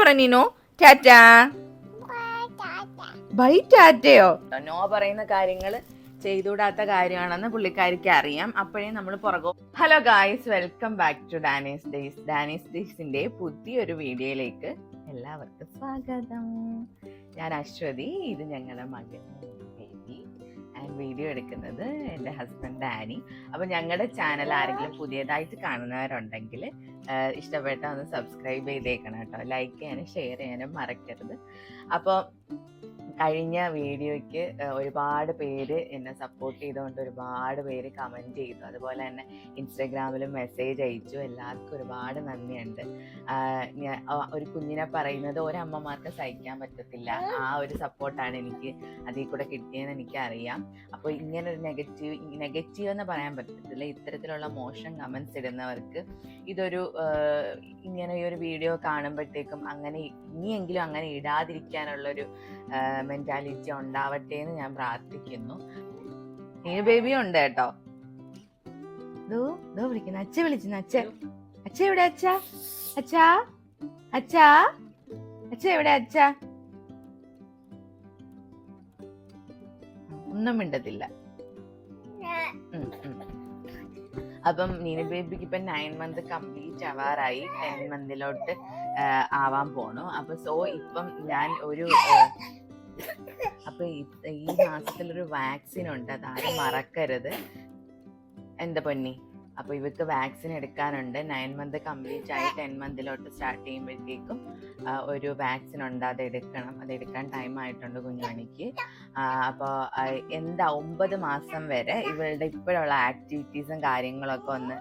പറ നീനോ. ബൈ ടാറ്റയോ. നോ പറയുന്ന കാര്യങ്ങൾ ചെയ്തുകൂടാത്ത കാര്യമാണെന്ന് പുള്ളിക്കാരിക്ക് അറിയാം. അപ്പോഴേ നമ്മൾ പുറകോ hello guys welcome back to Dani's days Dani's ഡേയ്സിന്റെ പുതിയൊരു വീഡിയോയിലേക്ക് എല്ലാവർക്കും സ്വാഗതം. ഞാൻ അശ്വതി ഇത് ഞങ്ങളുടെ മകൻ. വീഡിയോ എടുക്കുന്നത് എന്റെ ഹസ്ബൻഡ് ഡാനി. അപ്പോൾ ഞങ്ങളുടെ ചാനൽ ആരെങ്കിലും പുതിയതായിട്ട് കാണുന്നവരുണ്ടെങ്കിൽ ഇഷ്ടപ്പെട്ട ഒന്ന് സബ്സ്ക്രൈബ് ചെയ്തേക്കണം കേട്ടോ. ലൈക്ക് ചെയ്യാനും ഷെയർ ചെയ്യാനും മറക്കരുത്. അപ്പോൾ കഴിഞ്ഞ വീഡിയോയ്ക്ക് ഒരുപാട് പേര് എന്നെ സപ്പോർട്ട് ചെയ്തുകൊണ്ട് ഒരുപാട് പേര് കമന്റ് ചെയ്തു. അതുപോലെ തന്നെ ഇൻസ്റ്റഗ്രാമിലും മെസ്സേജ് അയച്ചു. എല്ലാവർക്കും ഒരുപാട് നന്ദിയുണ്ട്. ഞാൻ ഒരു കുഞ്ഞിനെ പറയുന്നത് ഒരമ്മമാർക്ക് സഹിക്കാൻ പറ്റത്തില്ല. ആ ഒരു സപ്പോർട്ടാണ് എനിക്ക് അതിൽ കൂടെ കിട്ടിയതെന്ന് എനിക്കറിയാം. അപ്പോൾ ഇങ്ങനെ ഒരു നെഗറ്റീവ് നെഗറ്റീവ് എന്ന് പറയാൻ പറ്റത്തില്ല. ഇത്തരത്തിലുള്ള മോശം കമൻസ് ഇടുന്നവർക്ക് ഇതൊരു ഇങ്ങനെ ഈ ഒരു വീഡിയോ കാണുമ്പോഴത്തേക്കും അങ്ങനെ ഇനിയെങ്കിലും അങ്ങനെ ഇടാതിരിക്കാനുള്ളൊരു മെന്റാലിറ്റി ഉണ്ടാവട്ടെ എന്ന് ഞാൻ പ്രാർത്ഥിക്കുന്നു. നീ ബേബി ഉണ്ട് കേട്ടോ. ദോ ദോ വിളിക്കുന്നു. അച്ഛ വിളിക്കുന്നു അച്ഛ. അച്ഛ എവിടെ അച്ഛ? അച്ഛാ? അച്ഛാ? അച്ഛ എവിടെ അച്ഛ? ഒന്നും മിണ്ടത്തില്ല. അപ്പം നീന ബേബിക്ക് ഇപ്പൊ നയൻ മന്ത് കംപ്ലീറ്റ് ആവാറായി. ടെൻ മന്തിലോട്ട് ആവാൻ പോണു. അപ്പൊ സോ ഇപ്പം ഞാൻ ഒരു ആ, ഈ- മാസത്തിൽ ഒരു വാക്സിൻ ഉണ്ട്. അതാരും മറക്കരുത്. എന്താ പൊന്നി? അപ്പോൾ ഇവർക്ക് വാക്സിൻ എടുക്കാനുണ്ട്. നയൻ മന്ത് കംപ്ലീറ്റ് ആയി ടെൻ മന്തിലോട്ട് സ്റ്റാർട്ട് ചെയ്യുമ്പോഴത്തേക്കും ഒരു വാക്സിൻ ഉണ്ട്. അത് എടുക്കണം. അത് എടുക്കാൻ ടൈം ആയിട്ടുണ്ട് കുഞ്ഞുമണിക്ക്. അപ്പോൾ എന്താ ഒമ്പത് മാസം വരെ ഇവളുടെ ഇപ്പോഴുള്ള ആക്ടിവിറ്റീസും കാര്യങ്ങളൊക്കെ ഒന്ന്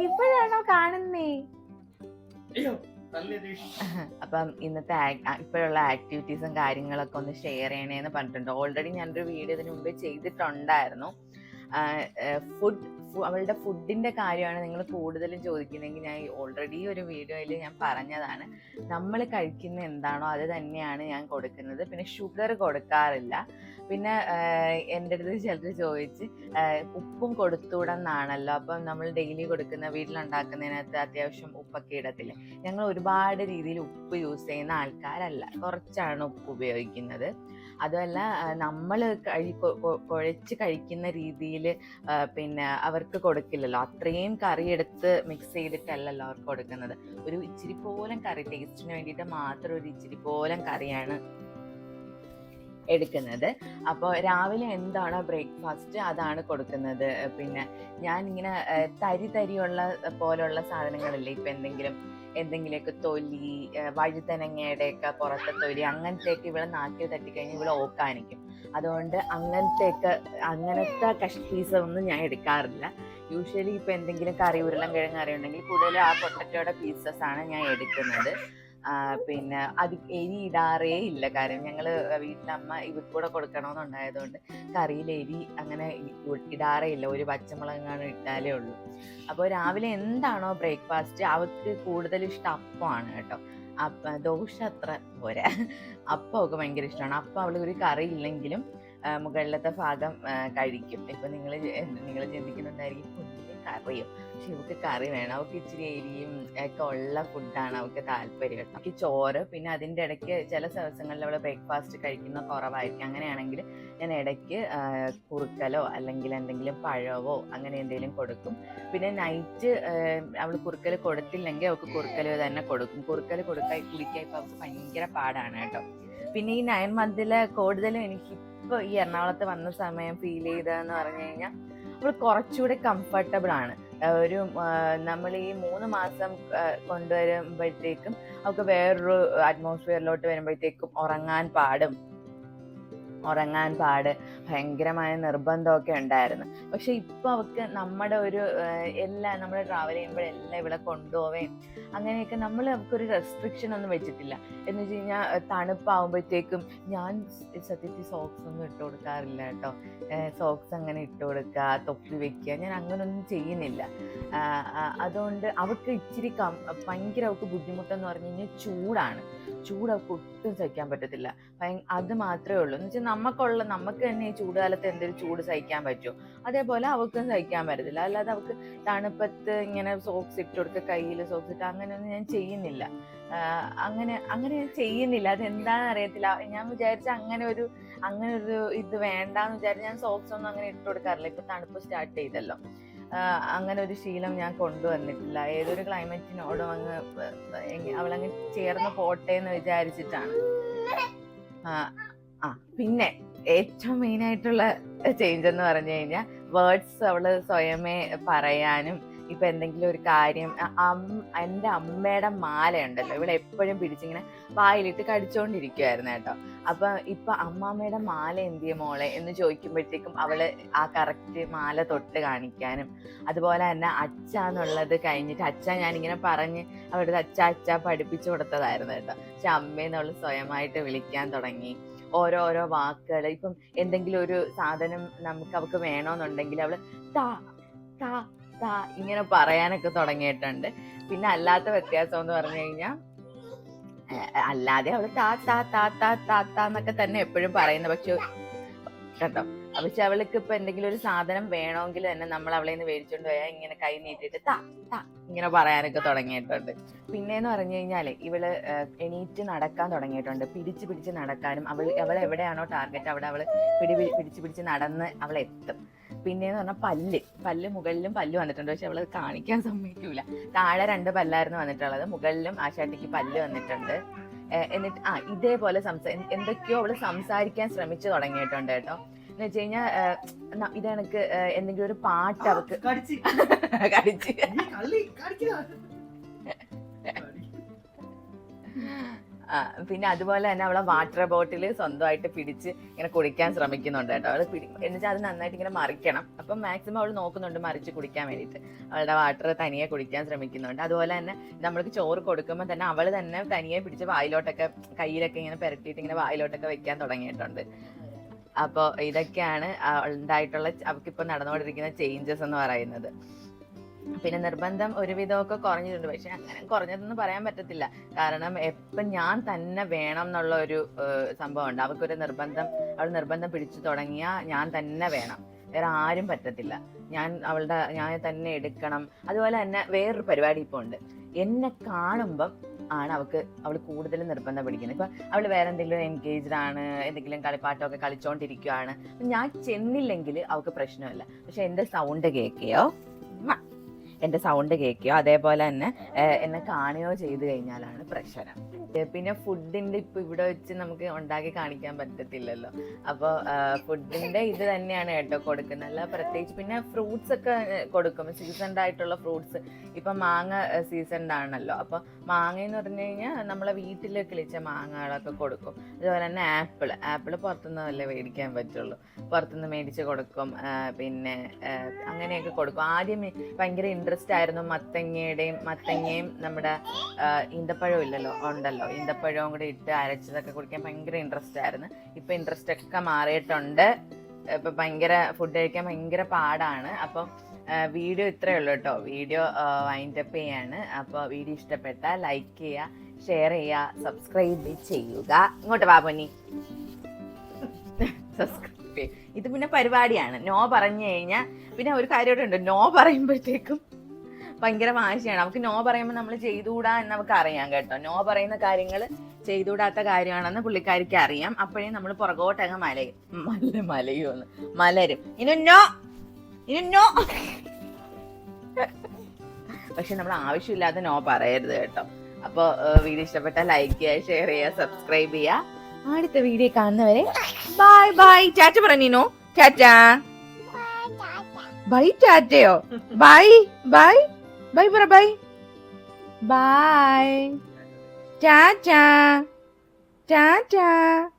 ഇപ്പോഴാണോ കാണുന്നേ? അപ്പം ഇന്നത്തെ ഇപ്പോഴുള്ള ആക്ടിവിറ്റീസും കാര്യങ്ങളൊക്കെ ഒന്ന് ഷെയർ ചെയ്യണേന്ന് പറഞ്ഞിട്ടുണ്ട്. ഓൾറെഡി ഞാനൊരു വീഡിയോ ഇതിനു മുമ്പ് ചെയ്തിട്ടുണ്ടായിരുന്നു. ഫുഡ് അവളുടെ ഫുഡിന്റെ കാര്യമാണ് നിങ്ങൾ കൂടുതലും ചോദിക്കുന്നതെങ്കിൽ ഞാൻ ഓൾറെഡി ഒരു വീഡിയോയിൽ ഞാൻ പറഞ്ഞതാണ്. നമ്മൾ കഴിക്കുന്ന എന്താണോ അത് തന്നെയാണ് ഞാൻ കൊടുക്കുന്നത്. പിന്നെ ഷുഗർ കൊടുക്കാറില്ല. പിന്നെ എന്റെ അടുത്ത് ചിലർ ചോദിച്ച് ഉപ്പും കൊടുത്തുവിടെന്നാണല്ലോ. അപ്പം നമ്മൾ ഡെയിലി കൊടുക്കുന്ന വീട്ടിലുണ്ടാക്കുന്നതിനകത്ത് അത്യാവശ്യം ഉപ്പൊക്കെ ഇടത്തില്ലേ? ഞങ്ങൾ ഒരുപാട് രീതിയിൽ ഉപ്പ് യൂസ് ചെയ്യുന്ന ആൾക്കാരല്ല. കുറച്ചാണ് ഉപ്പ് ഉപയോഗിക്കുന്നത്. അതുമല്ല നമ്മൾ കഴി കുഴച്ച് കഴിക്കുന്ന രീതിയിൽ പിന്നെ അവർക്ക് കൊടുക്കില്ലല്ലോ. അത്രയും കറി എടുത്ത് മിക്സ് ചെയ്തിട്ടല്ലല്ലോ അവർക്ക് കൊടുക്കുന്നത്. ഒരു ഇച്ചിരി പോലും കറി ടേസ്റ്റിന് വേണ്ടിയിട്ട് മാത്രം ഒരു ഇച്ചിരി പോലും കറിയാണ് എടുക്കുന്നത്. അപ്പോൾ രാവിലെ എന്താണോ ബ്രേക്ക്ഫാസ്റ്റ് അതാണ് കൊടുക്കുന്നത്. പിന്നെ ഞാൻ ഇങ്ങനെ തരി തരിയുള്ള പോലുള്ള സാധനങ്ങളില്ലേ ഇപ്പം എന്തെങ്കിലും എന്തെങ്കിലുമൊക്കെ തൊലി വഴുതനങ്ങയുടെ വഴുതനങ്ങയുടെയൊക്കെ പുറത്തെ തൊലി അങ്ങനത്തെയൊക്കെ ഇവിടെ നാക്കിൽ തട്ടിക്കഴിഞ്ഞാൽ ഇവിടെ ഓക്കാനിക്കും. അതുകൊണ്ട് അങ്ങനത്തെയൊക്കെ അങ്ങനത്തെ കഷ്ടീസ് ഒന്നും ഞാൻ എടുക്കാറില്ല. യൂഷ്വലി ഇപ്പം എന്തെങ്കിലും കറി ഉരുളൻ കിഴങ്ങ് കറി ഉണ്ടെങ്കിൽ കൂടുതലും ആ പൊട്ടറ്റോയുടെ പീസസ് ആണ് ഞാൻ എടുക്കുന്നത്. പിന്നെ അത് എരി ഇടാറേ ഇല്ല. കാര്യം ഞങ്ങൾ വീട്ടിലമ്മ ഇവർക്ക് കൂടെ കൊടുക്കണമെന്നുണ്ടായതുകൊണ്ട് കറിയിൽ എരി അങ്ങനെ ഇടാറേ ഇല്ല. ഒരു പച്ചമുളകാണ് ഇട്ടാലേ ഉള്ളൂ. അപ്പോൾ രാവിലെ എന്താണോ ബ്രേക്ക്ഫാസ്റ്റ് അവർക്ക് കൂടുതൽ ഇഷ്ടം അപ്പമാണ് കേട്ടോ. അപ്പ ദോശ അത്ര പോരാ. അപ്പമൊക്കെ ഭയങ്കര ഇഷ്ടമാണ്. അപ്പം അവൾ ഒരു കറി ഇല്ലെങ്കിലും മുകളിലത്തെ ഭാഗം കഴിക്കും. ഇപ്പൊ നിങ്ങൾ നിങ്ങൾ ചിന്തിക്കുന്നുണ്ടായിരിക്കും കറിയോ. പക്ഷെ ഇവക്ക് കറി വേണം. അവൾക്ക് ഇച്ചിരി എരിയും ഒക്കെ ഉള്ള ഫുഡാണ് അവൾക്ക് താല്പര്യം എനിക്ക് ചോറ് പിന്നെ അതിന്റെ ഇടയ്ക്ക് ചില ദിവസങ്ങളിൽ അവൾ ബ്രേക്ക്ഫാസ്റ്റ് കഴിക്കുന്ന കുറവായിരിക്കും. അങ്ങനെയാണെങ്കിൽ ഞാൻ ഇടയ്ക്ക് കുറുക്കലോ അല്ലെങ്കിൽ എന്തെങ്കിലും പഴവോ അങ്ങനെ എന്തെങ്കിലും കൊടുക്കും. പിന്നെ നൈറ്റ് അവൾ കുറുക്കൽ കൊടുത്തില്ലെങ്കിൽ അവൾക്ക് കുറുക്കൽ തന്നെ കൊടുക്കും. കുറുക്കൽ കൊടുക്കാൻ കുടിക്കാൻ ഇപ്പം അവൾക്ക് ഭയങ്കര പാടാണ് കേട്ടോ. പിന്നെ ഈ നയൻ മന്തിൽ കൂടുതലും എനിക്ക് ഇപ്പോൾ ഈ എറണാകുളത്ത് വന്ന സമയം ഫീൽ ചെയ്തതെന്ന് പറഞ്ഞു കഴിഞ്ഞാൽ അവൾ കുറച്ചുകൂടെ കംഫർട്ടബിൾ ആണ്. ഒരു നമ്മൾ ഈ മൂന്ന് മാസം കൊണ്ടുവരുമ്പോഴത്തേക്കും അവർക്ക് വേറൊരു അറ്റ്മോസ്ഫിയറിലോട്ട് വരുമ്പോഴത്തേക്കും ഉറങ്ങാൻ പാടും. ഉറങ്ങാൻ പാട് ഭയങ്കരമായ നിർബന്ധമൊക്കെ ഉണ്ടായിരുന്നു. പക്ഷെ ഇപ്പൊ അവൾക്ക് നമ്മുടെ ഒരു എല്ലാം നമ്മൾ ട്രാവൽ ചെയ്യുമ്പോഴെല്ലാം ഇവിടെ കൊണ്ടുപോവേം അങ്ങനെയൊക്കെ നമ്മൾ അവൾക്കൊരു റെസ്ട്രിക്ഷൻ ഒന്നും വെച്ചിട്ടില്ല. എന്ന് വെച്ച് കഴിഞ്ഞാൽ തണുപ്പാവുമ്പോഴത്തേക്കും ഞാൻ സത്യത്തിൽ സോക്സ് ഒന്നും ഇട്ട് കൊടുക്കാറില്ല കേട്ടോ. സോക്സ് അങ്ങനെ ഇട്ട് കൊടുക്കുക തൊപ്പി വെക്കുക ഞാൻ അങ്ങനൊന്നും ചെയ്യുന്നില്ല. അതുകൊണ്ട് അവൾക്ക് ഇച്ചിരി ഭയങ്കര അവൾക്ക് ബുദ്ധിമുട്ടെന്ന് പറഞ്ഞു കഴിഞ്ഞാൽ ചൂടാണ്. ചൂട് ഒട്ടും സഹിക്കാൻ പറ്റത്തില്ല. അത് മാത്രമേ ഉള്ളൂ. എന്ന് വെച്ചാൽ നമുക്കുള്ള നമുക്ക് തന്നെ ഈ ചൂടുകാലത്ത് എന്തെങ്കിലും ചൂട് സഹിക്കാൻ പറ്റുമോ അതേപോലെ അവൾക്കും സഹിക്കാൻ പറ്റത്തില്ല. അല്ലാതെ അവൾക്ക് തണുപ്പത്ത് ഇങ്ങനെ സോക്സ് ഇട്ട് കൊടുക്കുക കയ്യിൽ സോക്സ് ഇട്ട് അങ്ങനെയൊന്നും ഞാൻ ചെയ്യുന്നില്ല. അങ്ങനെ അങ്ങനെ ഞാൻ ചെയ്യുന്നില്ല. അതെന്താണെന്ന് അറിയത്തില്ല. ഞാൻ വിചാരിച്ച അങ്ങനെ ഒരു അങ്ങനെ ഒരു ഇത് വേണ്ടാന്ന് വിചാരിച്ച് ഞാൻ സോക്സ് ഒന്നും അങ്ങനെ ഇട്ട് കൊടുക്കാറില്ല. ഇപ്പൊ തണുപ്പ് സ്റ്റാർട്ട് ചെയ്തല്ലോ. അങ്ങനെ ഒരു ശീലം ഞാൻ കൊണ്ടുവന്നിട്ടില്ല. ഏതൊരു ക്ലൈമറ്റിനോടും അങ്ങ് അവളങ്ങ് ചേർന്ന് പോട്ടെ എന്ന് വിചാരിച്ചിട്ടാണ്. ആ പിന്നെ ഏറ്റവും മെയിൻ ആയിട്ടുള്ള ചേഞ്ച് എന്ന് പറഞ്ഞു കഴിഞ്ഞാൽ വേർഡ്സ് അവൾ സ്വയമേ പറയാനും ഇപ്പൊ എന്തെങ്കിലും ഒരു കാര്യം എന്റെ അമ്മയുടെ മാല ഉണ്ടല്ലോ ഇവിടെ എപ്പോഴും പിടിച്ചിങ്ങനെ വായിലിട്ട് കടിച്ചോണ്ടിരിക്കുവായിരുന്നു കേട്ടോ. അപ്പൊ ഇപ്പൊ അമ്മാമ്മയുടെ മാല എന്തിയ മോളെ എന്ന് ചോദിക്കുമ്പോഴത്തേക്കും അവൾ ആ കറക്റ്റ് മാല തൊട്ട് കാണിക്കാനും അതുപോലെ തന്നെ അച്ഛ എന്നുള്ളത് കഴിഞ്ഞിട്ട് അച്ഛ ഞാനിങ്ങനെ പറഞ്ഞ് അവരുടെ അച്ഛ അച്ഛ പഠിപ്പിച്ചു കൊടുത്തതായിരുന്നു കേട്ടോ. പക്ഷെ അമ്മയെന്ന് അവൾ സ്വയമായിട്ട് വിളിക്കാൻ തുടങ്ങി. ഓരോരോ വാക്കുകൾ ഇപ്പം എന്തെങ്കിലും ഒരു സാധനം നമുക്ക് അവൾക്ക് വേണമെന്നുണ്ടെങ്കിൽ അവൾ താ താ താ ഇങ്ങനെ പറയാനൊക്കെ തുടങ്ങിയിട്ടുണ്ട്. പിന്നെ അല്ലാത്ത വ്യത്യാസം എന്ന് പറഞ്ഞു കഴിഞ്ഞാൽ അല്ലാതെ അവൾ താ താ താ താ എന്നൊക്കെ തന്നെ എപ്പോഴും പറയുന്നു പക്ഷെ കേട്ടോ പക്ഷെ അവൾക്ക് ഇപ്പൊ എന്തെങ്കിലും ഒരു സാധനം വേണമെങ്കിൽ തന്നെ നമ്മൾ അവളെ നിന്ന് മേടിച്ചോണ്ട് പോയാൽ ഇങ്ങനെ കൈ നീട്ടിട്ട് താ താ ഇങ്ങനെ പറയാനൊക്കെ തുടങ്ങിയിട്ടുണ്ട്. പിന്നെന്ന് പറഞ്ഞു കഴിഞ്ഞാൽ ഇവൾ എണീറ്റ് നടക്കാൻ തുടങ്ങിയിട്ടുണ്ട്. പിടിച്ച് പിടിച്ച് നടക്കാനും അവൾ അവൾ എവിടെയാണോ ടാർഗറ്റ് അവിടെ അവൾ പിടി പിടി- പിടിച്ച് പിടിച്ച് നടന്ന് അവൾ എത്തും പിന്നെന്ന് പറഞ്ഞാൽ പല്ല്. പല്ല് മുകളിലും പല്ല് വന്നിട്ടുണ്ട്. പക്ഷെ അവളത് കാണിക്കാൻ സമ്മതിക്കൂല. താഴെ രണ്ട് പല്ലായിരുന്നു വന്നിട്ടുള്ളത്. മുകളിലും ആശാട്ടിക്ക് പല്ല് വന്നിട്ടുണ്ട്. എന്നിട്ട് ആ ഇതേപോലെ സംസാ എന്തൊക്കെയോ അവൾ സംസാരിക്കാൻ ശ്രമിച്ചു തുടങ്ങിയിട്ടുണ്ട് കേട്ടോ. എന്ന് വെച്ച് കഴിഞ്ഞാൽ ഇതെനിക്ക് എന്തെങ്കിലും ഒരു പാട്ട് അവക്ക് കടിച്ച്. പിന്നെ അതുപോലെ തന്നെ അവളെ വാട്ടർ ബോട്ടിൽ സ്വന്തമായിട്ട് പിടിച്ച് ഇങ്ങനെ കുടിക്കാൻ ശ്രമിക്കുന്നുണ്ട് കേട്ടോ. അവൾ പിടി എന്നുവെച്ചാൽ അത് നന്നായിട്ട് ഇങ്ങനെ മറിക്കണം. അപ്പം മാക്സിമം അവൾ നോക്കുന്നുണ്ട് മറിച്ച് കുടിക്കാൻ വേണ്ടിയിട്ട്. അവളുടെ വാട്ടർ തനിയെ കുടിക്കാൻ ശ്രമിക്കുന്നുണ്ട്. അതുപോലെ തന്നെ നമ്മൾക്ക് ചോറ് കൊടുക്കുമ്പോൾ തന്നെ അവൾ തന്നെ തനിയെ പിടിച്ച് വായിലോട്ടൊക്കെ കയ്യിലൊക്കെ ഇങ്ങനെ പുരട്ടിയിട്ട് ഇങ്ങനെ വായിലോട്ടൊക്കെ വെക്കാൻ തുടങ്ങിയിട്ടുണ്ട്. അപ്പോൾ ഇതൊക്കെയാണ് ഉണ്ടായിട്ടുള്ള അവൾക്കിപ്പോൾ നടന്നുകൊണ്ടിരിക്കുന്ന ചേഞ്ചസ് എന്ന് പറയുന്നത്. പിന്നെ നിർബന്ധം ഒരുവിധമൊക്കെ കുറഞ്ഞിട്ടുണ്ട്. പക്ഷെ അങ്ങനെ കുറഞ്ഞതെന്ന് പറയാൻ പറ്റത്തില്ല. കാരണം എപ്പം ഞാൻ തന്നെ വേണം എന്നുള്ള ഒരു സംഭവം ഉണ്ട് അവൾക്കൊരു നിർബന്ധം അവൾ നിർബന്ധം പിടിച്ചു തുടങ്ങിയാൽ ഞാൻ തന്നെ വേണം. വേറെ ആരും പറ്റത്തില്ല. ഞാൻ അവളുടെ ഞാൻ തന്നെ എടുക്കണം. അതുപോലെ തന്നെ വേറൊരു പരിപാടി ഇപ്പോൾ ഉണ്ട്. എന്നെ കാണുമ്പം ആണ് അവൾക്ക് അവൾ കൂടുതൽ നിർബന്ധം പിടിക്കുന്നത്. ഇപ്പൊ അവൾ വേറെ എന്തെങ്കിലും എൻഗേജ്ഡ് ആണ് എന്തെങ്കിലും കളിപ്പാട്ടമൊക്കെ കളിച്ചോണ്ടിരിക്കുകയാണ് ഞാൻ ചെന്നില്ലെങ്കിൽ അവൾക്ക് പ്രശ്നമില്ല. പക്ഷെ എന്റെ സൗണ്ട് കേൾക്കുകയോ എന്റെ സൗണ്ട് കേൾക്കുകയോ അതേപോലെ തന്നെ എന്നെ കാണുകയോ ചെയ്തു കഴിഞ്ഞാലാണ് പ്രശ്നം. പിന്നെ ഫുഡിന്റെ ഇപ്പൊ ഇവിടെ വെച്ച് നമുക്ക് ഉണ്ടാക്കി കാണിക്കാൻ പറ്റത്തില്ലല്ലോ. അപ്പോൾ ഫുഡിന്റെ ഇത് തന്നെയാണ് കേട്ടോ കൊടുക്കുന്നത്. അല്ല പ്രത്യേകിച്ച് പിന്നെ ഫ്രൂട്ട്സ് ഒക്കെ കൊടുക്കും. സീസൺഡ് ആയിട്ടുള്ള ഫ്രൂട്ട്സ്. ഇപ്പൊ മാങ്ങ സീസൺഡ് ആണല്ലോ. അപ്പൊ മാങ്ങ എന്ന് പറഞ്ഞു കഴിഞ്ഞാൽ നമ്മളെ വീട്ടിൽ കിളിച്ച മാങ്ങകളൊക്കെ കൊടുക്കും. അതുപോലെ തന്നെ ആപ്പിൾ ആപ്പിൾ പുറത്തുനിന്ന് അല്ലേ മേടിക്കാൻ പറ്റുള്ളൂ. പുറത്തുനിന്ന് മേടിച്ച് കൊടുക്കും. പിന്നെ അങ്ങനെയൊക്കെ കൊടുക്കും. ആദ്യം ഭയങ്കര ഇൻട്രസ്റ്റ് ആയിരുന്നു മത്തങ്ങയുടെയും മത്തങ്ങയും നമ്മുടെ ഈന്തപ്പഴം ഇല്ലല്ലോ ഉണ്ടല്ലോ. ഈന്തപ്പഴവും കൂടി ഇട്ട് അരച്ചതൊക്കെ കുടിക്കാൻ ഭയങ്കര ഇൻട്രസ്റ്റ് ആയിരുന്നു. ഇപ്പൊ ഇൻട്രസ്റ്റ് ഒക്കെ മാറിയിട്ടുണ്ട്. ഇപ്പൊ ഭയങ്കര ഫുഡ് കഴിക്കാൻ ഭയങ്കര പാടാണ്. അപ്പം വീഡിയോ ഇത്രയേ ഉള്ളൂ കേട്ടോ. വീഡിയോ വൈൻഡപ്പ് ചെയ്യാണ്. അപ്പോൾ വീഡിയോ ഇഷ്ടപ്പെട്ട ലൈക്ക് ചെയ്യുക ഷെയർ ചെയ്യുക സബ്സ്ക്രൈബ് ചെയ്യുക. ഇങ്ങോട്ട് വാ പൊന്നി. സബ്സ്ക്രൈബ് ഇത് പിന്നെ പരിപാടിയാണ്. നോ പറഞ്ഞു കഴിഞ്ഞാൽ പിന്നെ ഒരു കാര്യം ഉണ്ട്. നോ പറയുമ്പോഴത്തേക്കും ഭയങ്കര വാശിയാണ്. നമുക്ക് നോ പറയുമ്പോൾ നമ്മൾ ചെയ്തുകൂടാ എന്ന് നമുക്ക് അറിയാം കേട്ടോ. നോ പറയുന്ന കാര്യങ്ങൾ ചെയ്തുകൂടാത്ത കാര്യമാണെന്ന് പുള്ളിക്കാരിക്ക് അറിയാം. അപ്പോഴേ നമ്മൾ പുറകോട്ടങ്ങ് മലയും മല മലയുമെന്ന് മലരും. ഇനി നോ! ഇനി നോ! പക്ഷെ നമ്മൾ ആവശ്യമില്ലാതെ നോ പറയരുത് കേട്ടോ. അപ്പോൾ വീഡിയോ ഇഷ്ടപ്പെട്ട ലൈക്ക് ചെയ്യുക ഷെയർ ചെയ്യുക സബ്സ്ക്രൈബ് ചെയ്യുക. അടുത്ത വീഡിയോ കാണുന്നവരെ ബൈ ബൈ ചാറ്റ പറഞ്ഞിനോ ചാറ്റ. Bye ചാറ്റയോ? Bye bye Bye, bye, bye. Bye. Cha cha. Cha cha.